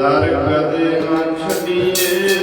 ਦਰ ਕਦੇ ਨਾ ਛੱਡੀਏ